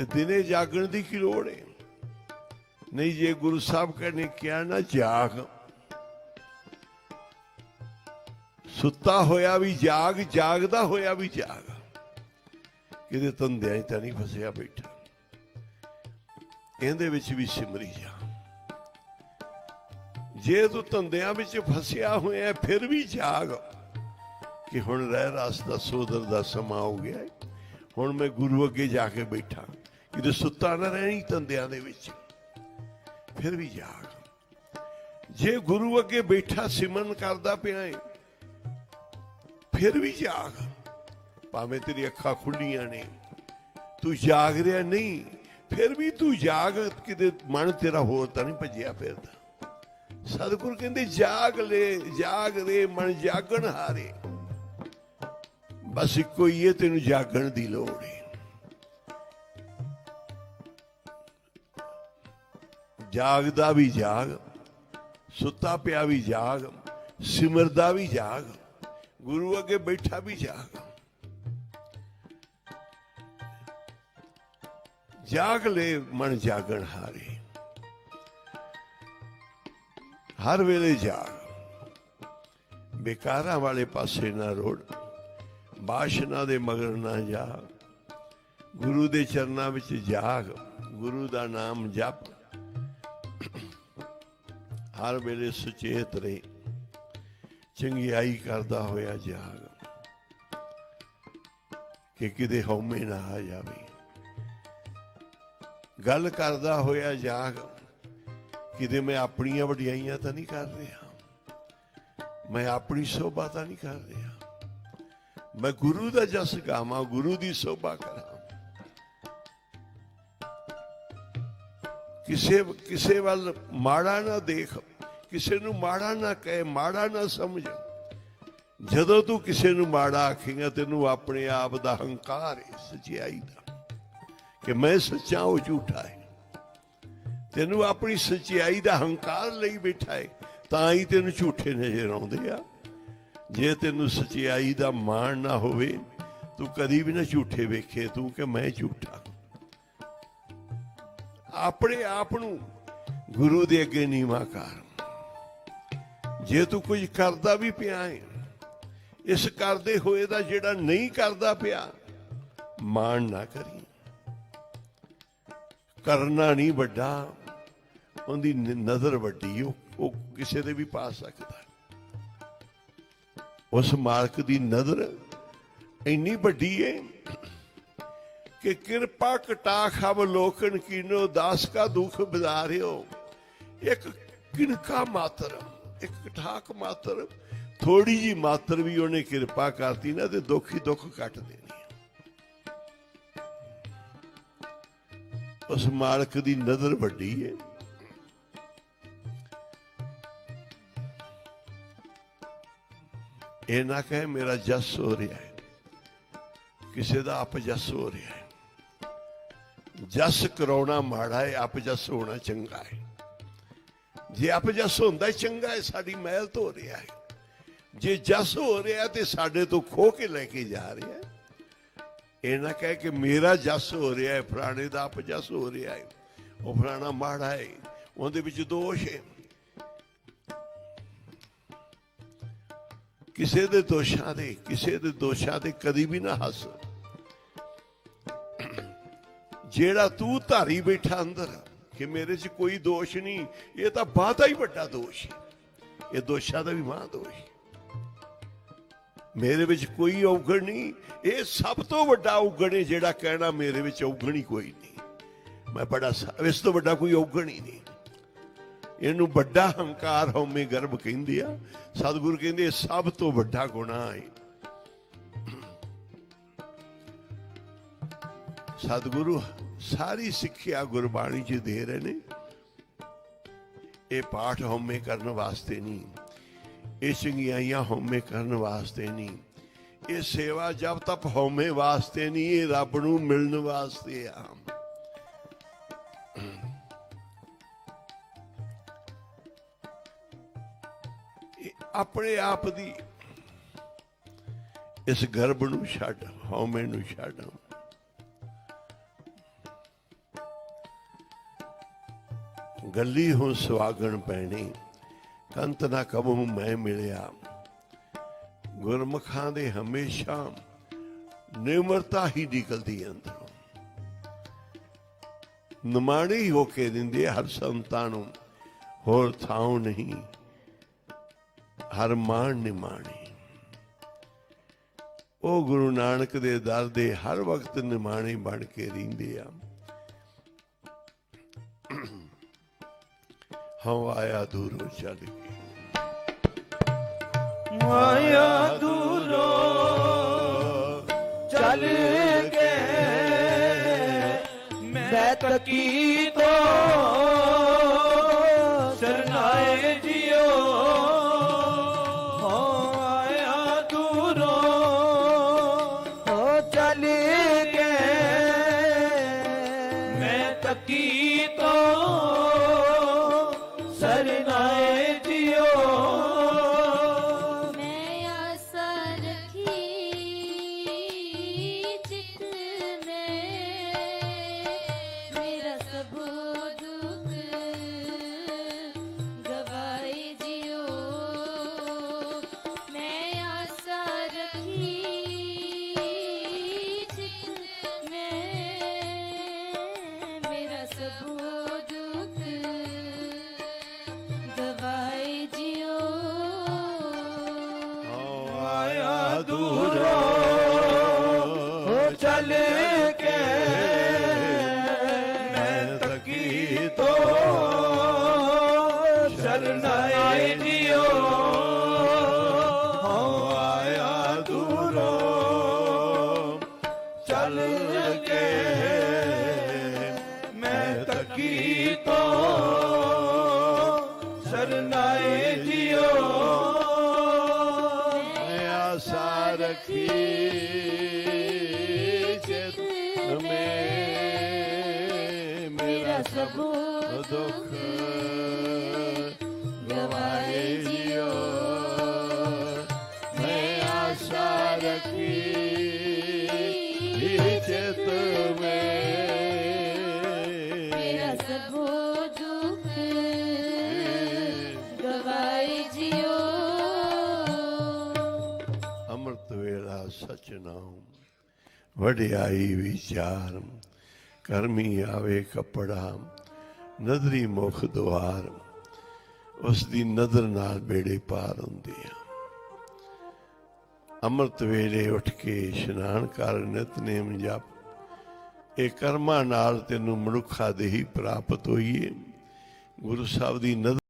ਤੇ ਦਿਨੇ ਜਾਗਣ ਦੀ ਕੀ ਲੋੜ ਹੈ ਨਹੀਂ ਜੇ ਗੁਰੂ ਸਾਹਿਬ ਕਹਿੰਦੇ ਕਿਹਾ ਨਾ ਜਾਗ। ਸੁੱਤਾ ਹੋਇਆ ਵੀ ਜਾਗ, ਜਾਗਦਾ ਹੋਇਆ ਵੀ ਜਾਗ। ਕਿਤੇ ਤੰਦਿਆਂ 'ਚ ਤਾਂ ਨਹੀਂ ਫਸਿਆ ਬੈਠਾ। ਇਹਦੇ ਵਿੱਚ ਵੀ ਸਿਮਰੀ ਜਾ। ਜੇ ਤੂੰ ਧੰਦਿਆਂ ਵਿੱਚ ਫਸਿਆ ਹੋਇਆ, ਫਿਰ ਵੀ ਜਾਗ। ਕਿ ਹੁਣ ਰਹਿ ਰਸ ਦਾ ਸੋਦਰ ਦਾ ਸਮਾਂ ਹੋ ਗਿਆ ਹੁਣ ਮੈਂ ਗੁਰੂ ਅੱਗੇ ਜਾ ਕੇ ਬੈਠਾ। ਕਿਤੇ ਸੁੱਤਾ ਨਾ ਰਹਿਣੀ ਧੰਦਿਆਂ ਦੇ ਵਿੱਚ। ਫਿਰ ਵੀ ਜਾਗ। ਜੇ ਗੁਰੂ ਅੱਗੇ ਬੈਠਾ ਸਿਮਰਨ ਕਰਦਾ ਪਿਆ ਏ, ਫਿਰ ਵੀ ਜਾਗ। ਭਾਵੇਂ ਤੇਰੀ ਅੱਖਾਂ ਖੁੱਲੀਆਂ ਨੇ, ਤੂੰ ਜਾਗ ਰਿਹਾ ਨਹੀਂ, ਫਿਰ ਵੀ ਤੂੰ ਜਾਗ, ਕਿਤੇ ਮਨ ਤੇਰਾ ਹੋਰ ਤਾਂ ਨਹੀਂ ਭੱਜਿਆ ਫਿਰਦਾ। ਸਤਿਗੁਰ ਕਹਿੰਦੇ, ਜਾਗ ਲੈ, ਜਾਗ ਰੇ, ਮਨ ਜਾਗਣ ਹਾਰੇ। ਬਸ ਇੱਕੋ ਹੀ ਹੈ ਤੈਨੂੰ ਜਾਗਣ ਦੀ ਲੋੜ ਹੈ ਜਾਗਦਾ ਵੀ ਜਾਗ, ਸੁੱਤਾ ਪਿਆ ਵੀ ਜਾਗ, ਸਿਮਰਦਾ ਵੀ ਜਾਗ, ਗੁਰੂ ਅੱਗੇ ਬੈਠਾ ਵੀ ਜਾਗ। ਜਾਗ ਲੈ ਮਨ ਜਾਗਣ ਹਾਰੇ। ਹਰ ਵੇਲੇ ਜਾਗ। ਬੇਕਾਰਾਂ ਵਾਲੇ ਪਾਸੇ ਨਾ ਰੋੜ, ਬਾਸ਼ਨਾ ਦੇ ਮਗਰ ਨਾ ਜਾ। ਗੁਰੂ ਦੇ ਚਰਨਾਂ ਵਿੱਚ ਜਾਗ, ਗੁਰੂ ਦਾ ਨਾਮ ਜਪ। ਹਰ ਵੇਲੇ ਸੁਚੇਤ ਰਹੇ। ਚੰਗਿਆਈ ਕਰਦਾ ਹੋਇਆ ਜਾਗ ਕਿ ਕਿਤੇ ਹਉਮੈ ਨਾ ਆ ਜਾਵੇ। ਗੱਲ ਕਰਦਾ ਹੋਇਆ ਜਾਗ, ਕਿਤੇ ਮੈਂ ਆਪਣੀਆਂ ਵਡਿਆਈਆਂ ਤਾਂ ਨਹੀਂ ਕਰ ਰਿਹਾ। ਮੈਂ ਆਪਣੀ ਸੋਭਾ ਤਾਂ ਨਹੀਂ ਕਰ ਰਿਹਾ। ਮੈਂ ਗੁਰੂ ਦਾ ਜਸ ਗਾਵਾਂ, ਗੁਰੂ ਦੀ ਸੋਭਾ ਕਰਾਂ। ਕਿਸੇ ਕਿਸੇ ਵੱਲ ਮਾੜਾ ਨਾ ਦੇਖ ਕਿਸੇ ਨੂੰ ਮਾੜਾ ਨਾ ਕਹੇ ਮਾੜਾ ਨਾ ਸਮਝ ਜਦੋਂ ਤੂੰ ਕਿਸੇ ਨੂੰ ਮਾੜਾ ਆਖੇਂਗਾ ਤੈਨੂੰ ਆਪਣੇ ਆਪ ਦਾ ਹੰਕਾਰ ਹੈ ਸਚਾਈ ਦਾ ਕਿ ਮੈਂ ਸੱਚਾ ਉਹ ਝੂਠਾ ਹੈ ਤੈਨੂੰ ਆਪਣੀ ਸਚਾਈ ਦਾ ਹੰਕਾਰ ਲਈ ਬੈਠਾ ਹੈ ਤਾਂ ਹੀ ਤੈਨੂੰ ਝੂਠੇ ਨਜ਼ਰ ਆਉਂਦੇ ਆ ਜੇ ਤੈਨੂੰ ਸਚਾਈ ਦਾ ਮਾਣ ਨਾ ਹੋਵੇ ਤੂੰ ਕਦੀ ਵੀ ਨਾ ਝੂਠੇ ਵੇਖੇ ਤੂੰ ਕਿ ਮੈਂ ਝੂਠਾ ਆਪਣੇ ਆਪ ਨੂੰ ਗੁਰੂ ਦੇ ਅੱਗੇ ਨੀਵਾ ਕਰ ਜੇ ਤੂੰ ਕੁਝ ਕਰਦਾ ਵੀ ਪਿਆ ਹੈ ਇਸ ਕਰਦੇ ਹੋਏ ਦਾ ਜਿਹੜਾ ਨਹੀਂ ਕਰਦਾ ਪਿਆ, ਮਾਣ ਨਾ ਕਰੀ। ਕਰਨਾ ਨਹੀਂ ਵੱਡਾ, ਉਹਦੀ ਨਜ਼ਰ ਵੱਡੀ, ਉਹ ਕਿਸੇ ਦੇ ਵੀ ਪਾ ਸਕਦਾ। ਉਸ ਮਾਲਕ ਦੀ ਨਜ਼ਰ ਇੰਨੀ ਵੱਡੀ ਏ ਕਿ ਕਿਰਪਾ ਕਟਾਖ ਅਵਲੋਕਨ ਕੀਨੋ, ਦਾਸ ਕਾ ਦੁਖ ਬਿਦਾਰਿਓ, ਇੱਕ ਕਿਨਕਾ ਮਾਤਰ ਇੱਕ ਠਾਕ ਮਾਤਰ ਥੋੜੀ ਜੀ ਮਾਤਰ ਵੀ ਉਹਨੇ ਕਿਰਪਾ ਕਰਤੀ ਨਾ, ਤੇ ਦੁੱਖ ਹੀ ਦੁੱਖ ਕੱਟ ਦੇਣੀ ਉਸ ਮਾਲਕ ਦੀ ਨਜ਼ਰ ਵੱਡੀ ਹੈ ਇਹ ਨਾ ਕਹੇ ਮੇਰਾ ਜਸ ਹੋ ਰਿਹਾ ਹੈ। ਕਿਸੇ ਦਾ ਅਪਜਸ ਹੋ ਰਿਹਾ ਹੈ। ਜਸ ਕਰਾਉਣਾ ਮਾੜਾ ਹੈ, ਅਪਜਸ ਹੋਣਾ ਚੰਗਾ ਹੈ। ਜੇ ਆਪ ਜਸ ਹੁੰਦਾ ਚੰਗਾ ਹੈ, ਸਾਡੀ ਮਹਿਲ ਧੋ ਰਿਹਾ ਹੈ। ਜੇ ਜਸ ਹੋ ਰਿਹਾ ਤੇ ਸਾਡੇ ਤੋਂ ਖੋ ਕੇ ਲੈ ਕੇ ਜਾ ਰਿਹਾ ਹੈ। ਇਹ ਨਾ ਕਹੇ ਕਿ ਮੇਰਾ ਜਸ ਹੋ ਰਿਹਾ ਹੈ, ਫਲਾਣੇ ਦਾ ਅਪਜਸ ਹੋ ਰਿਹਾ ਹੈ। ਉਹ ਫਲਾਣਾ ਮਾੜਾ ਹੈ, ਉਹਦੇ ਵਿੱਚ ਦੋਸ਼ ਹੈ। ਕਿਸੇ ਦੇ ਦੋਸ਼ਾਂ ਦੇ, ਕਿਸੇ ਦੇ ਦੋਸ਼ਾਂ ਤੇ ਕਦੀ ਵੀ ਨਾ ਹੱਸ। ਜਿਹੜਾ ਤੂੰ ਧਾਰੀ ਬੈਠਾ ਅੰਦਰ ਕਿ ਮੇਰੇ 'ਚ ਕੋਈ ਦੋਸ਼ ਨਹੀਂ। ਇਹ ਤਾਂ ਬਾਤਾ ਹੀ ਵੱਡਾ ਦੋਸ਼ ਹੈ। ਇਹ ਦੋਸ਼ਾਂ ਦਾ ਵੀ ਮਹਾ ਦੋਸ਼ ਹੈ। ਮੇਰੇ ਵਿੱਚ ਕੋਈ ਔਗਣ ਨਹੀਂ। ਇਹ ਸਭ ਤੋਂ ਵੱਡਾ ਔਗਣ ਹੈ ਜਿਹੜਾ ਕਹਿਣਾ ਮੇਰੇ ਵਿੱਚ ਔਗਣ ਹੀ ਕੋਈ ਨਹੀਂ। ਮੈਂ ਬੜਾ ਇਸ ਤੋਂ ਵੱਡਾ ਕੋਈ ਔਗਣ ਹੀ ਨਹੀਂ। ਇਹਨੂੰ ਵੱਡਾ ਹੰਕਾਰ ਹਉਮੈ ਗਰਭ ਕਹਿੰਦੇ ਆ। ਸਤਿਗੁਰੂ ਕਹਿੰਦੇ ਇਹ ਸਭ ਤੋਂ ਵੱਡਾ ਗੁਨਾਹ ਹੈ। ਸਤਿਗੁਰੂ ਸਾਰੀ ਸਿੱਖਿਆ ਗੁਰਬਾਣੀ 'ਚ ਦੇ ਰਹੇ ਨੇ। ਇਹ ਪਾਠ ਹਉਮੈ ਕਰਨ ਵਾਸਤੇ ਨਹੀਂ ਇਹ ਚੰਗਿਆਈਆਂ ਹਉਮੈ ਕਰਨ ਵਾਸਤੇ ਨਹੀਂ ਇਹ ਸੇਵਾ ਜਬ ਤੱਕ ਹਉਮੈ ਵਾਸਤੇ ਨਹੀਂ ਇਹ ਰੱਬ ਨੂੰ ਮਿਲਣ ਵਾਸਤੇ ਆ। ਆਪਣੇ ਆਪ ਦੀ ਇਸ ਗਰਭ ਨੂੰ ਛੱਡ, ਹਉਮੈ ਨੂੰ ਛੱਡ। ਗੱਲੀ ਹੁਣ ਸੁਆਗਣ ਪੈਣੀ। ਕੰਤ ਨਾ ਕਬਹੂ ਮੈਂ ਮਿਲਿਆ। ਗੁਰਮੁਖਾਂ ਦੇ ਹਮੇਸ਼ਾ ਨਿਮਰਤਾ ਹੀ ਨਿਕਲਦੀ ਹੈ ਅੰਦਰੋਂ। ਨਿਮਾਣੀ ਹੋ ਕੇ ਦਿੰਦੇ ਹਰ ਸੰਤਾਂ ਨੂੰ। ਹੋਰ ਥਾਂ ਨਹੀਂ, ਹਰ ਮਾਣ ਨਿਮਾਣੀ। ਉਹ ਗੁਰੂ ਨਾਨਕ ਦੇ ਦਰ ਦੇ ਹਰ ਵਕਤ ਨਿਮਾਣੇ ਬਣ ਕੇ ਰਹਿੰਦੇ ਆ। ਹਉ ਆਇਆ ਦੂਰੋਂ ਚੱਲ ਕੇ। ਮਾਇਆ ਦੂਰੋਂ ਚੱਲ ਗਏ ਮੈਂ ਤਕੀ ਤੋਂ ਸਰਨਾਏ ਦੂਰੋਂ ਹੋ ਚੱਲ ਕੇ। ਮੈਂ ਤਕੀ ਤੋਂ ਸਰਨਾਏ ਜਿਓ ਹੋ ਆਇਆ ਦੂਰੋਂ। ਚੱਲ ਕੇ। ਮੈਂ ਤਕੀ ਤੋਂ ਸਰਨਾਏ ਦੁੱਖ ਗਵਾਏ ਜਿਓ ਮੈਂ ਆਸਾ ਰੱਖੀ ਚਿਤ ਮੇਰਾ ਮੈਂ ਸਭ ਦੁੱਖ ਗਵਾਏ ਜਿਓ ਅੰਮ੍ਰਿਤ ਵੇਲਾ ਸਚ ਨਾਮ ਵਡਿਆਈ ਵਿਚਾਰ ਕਰਮੀ ਆਵੇ ਕਪੜਾ ਨਦਰੀ ਮੁਖ ਦੁਆਰ, ਉਸ ਦੀ ਨਜ਼ਰ ਨਾਲ ਬੇੜੇ ਪਾਰ ਹੁੰਦੇ ਆ। ਅੰਮ੍ਰਿਤ ਵੇਲੇ ਉੱਠ ਕੇ ਇਸ਼ਨਾਨ ਕਰ ਨਿਤਨੇਮ ਜਪ। ਇਹ ਕਰਮਾਂ ਨਾਲ ਤੈਨੂੰ ਮਨੁੱਖਾ ਦੇਹੀ ਪ੍ਰਾਪਤ ਹੋਈਏ। ਗੁਰੂ ਸਾਹਿਬ ਦੀ ਨਜ਼ਰ